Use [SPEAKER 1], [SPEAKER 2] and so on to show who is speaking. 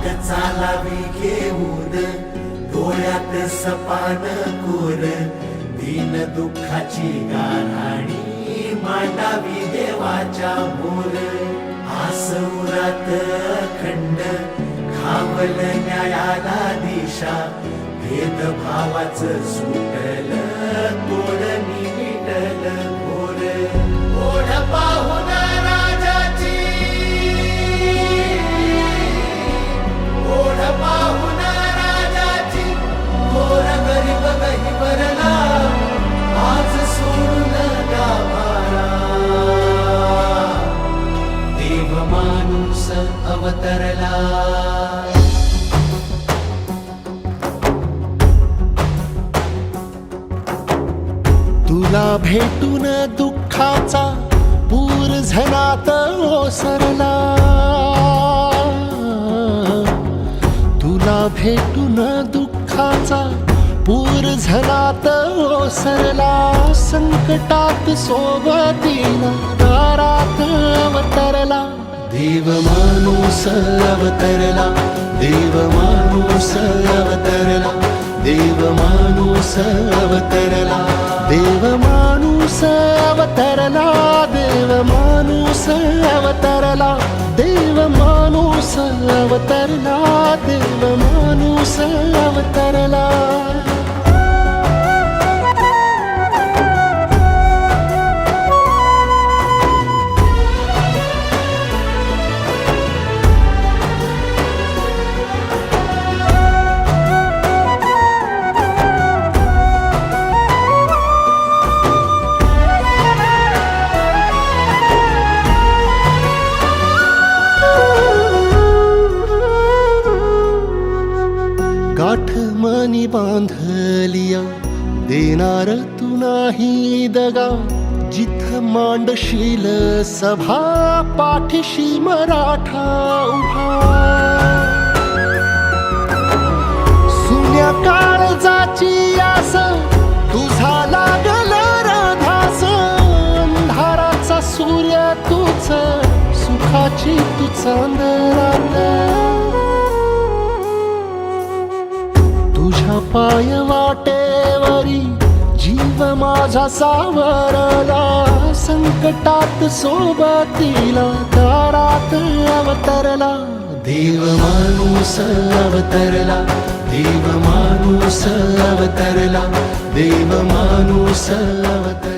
[SPEAKER 1] हात चालावी घेऊन डोळ्यात सपान कोर दिन दुःखाची गाराणी मांडावी देवाच्या मोर. आसुरात खंड खावल न्यायाला दिशा भेदभावाच सुटल. अवतरला.
[SPEAKER 2] तुला भेटून दुःखाचा पूर झनात ओसरला. तुला भेटून दुःखाचा पूर झनात ओसरला. संकटात सोबतीला दारात अवतरला. देव माणूस अवतरला देव माणूस अवतरला देव माणूस अवतरला देव माणूस अवतरला देव माणूस अवतरला देव माणूस अवतरला. गाठ मनी बांधलिया देणार तू नाही दगा जिथ मांडशील सभा पाठीशी मराठा उभा. सुन्या काळजाची आस तुझा लागल राधास अंधाराचा सूर्य तुझ सुखाची तू चांदरात पाय वाटेवरी जीव माझा सावरला. संकटात सोबतीला दारात अवतरला. देव माणूस अवतरला देव माणूस अवतरला. देव माणूस अवतरला.